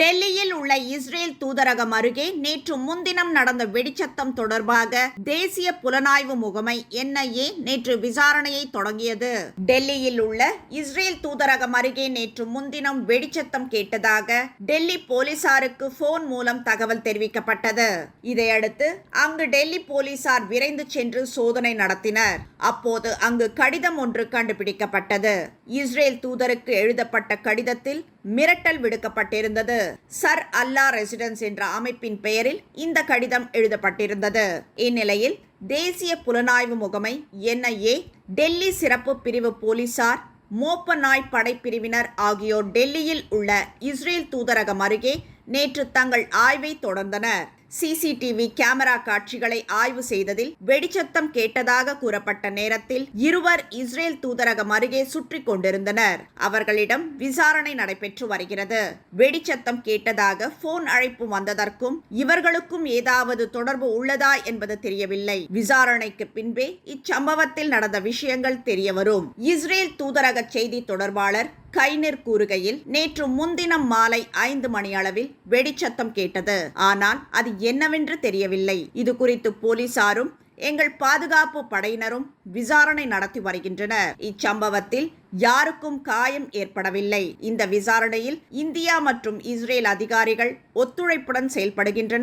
டெல்லியில் உள்ள இஸ்ரேல் தூதரகம் அருகே நேற்று முன்தினம் நடந்த வெடிச்சத்தம் தொடர்பாக தேசிய புலனாய்வு முகமை என்ஐஏ நேற்று விசாரணையை தொடங்கியது. டெல்லியில் உள்ள இஸ்ரேல் தூதரகம் அருகே நேற்று முன்தினம் வெடிச்சத்தம் கேட்டதாக டெல்லி போலீசாருக்கு போன் மூலம் தகவல் தெரிவிக்கப்பட்டது. இதையடுத்து அங்கு டெல்லி போலீசார் விரைந்து சென்று சோதனை நடத்தினர். அப்போது அங்கு கடிதம் ஒன்று கண்டுபிடிக்கப்பட்டது. இஸ்ரேல் தூதருக்கு எழுதப்பட்ட கடிதத்தில் மிரட்டல் விடுக்கப்பட்டிருந்தது. சர் அல்லா ரெசிடென்ஸ் என்ற அமைப்பின் பெயரில் இந்த கடிதம் எழுதப்பட்டிருந்தது. இந்நிலையில் தேசிய புலனாய்வு முகமை என்ஐஏ டெல்லி சிறப்பு பிரிவு போலீசார் மோப்ப நாய் படைப்பிரிவினர் ஆகியோர் டெல்லியில் உள்ள இஸ்ரேல் தூதரகம் அருகே நேற்று தங்கள் ஆய்வை தொடர்ந்தனர். சிசிடிவி கேமரா காட்சிகளை ஆய்வு செய்ததில் வெடிச்சத்தம் கேட்டதாக கூறப்பட்ட நேரத்தில் இருவர் இஸ்ரேல் தூதரகம் அருகே சுற்றி கொண்டிருந்தனர். அவர்களிடம் விசாரணை நடைபெற்று வருகிறது. வெடிச்சத்தம் கேட்டதாக போன் அழைப்பு வந்ததற்கும் இவர்களுக்கும் ஏதாவது தொடர்பு உள்ளதா என்பது தெரியவில்லை. விசாரணைக்கு பின்பே இச்சம்பவத்தில் நடந்த விஷயங்கள் தெரியவரும். இஸ்ரேல் தூதரக செய்தி தொடர்பாளர் கைனர் கூறுகையில் நேற்று முன்தினம் மாலை ஐந்து மணி அளவில் வெடிச்சத்தம் கேட்டது. ஆனால் அது என்னவென்று தெரியவில்லை. இது குறித்து போலீசாரும் எங்கள் பாதுகாப்பு படையினரும் விசாரணை நடத்தி வருகின்றனர். இச்சம்பவத்தில் யாருக்கும் காயம் ஏற்படவில்லை. இந்த விசாரணையில் இந்தியா மற்றும் இஸ்ரேல் அதிகாரிகள் ஒத்துழைப்புடன் செயல்படுகின்றனர்.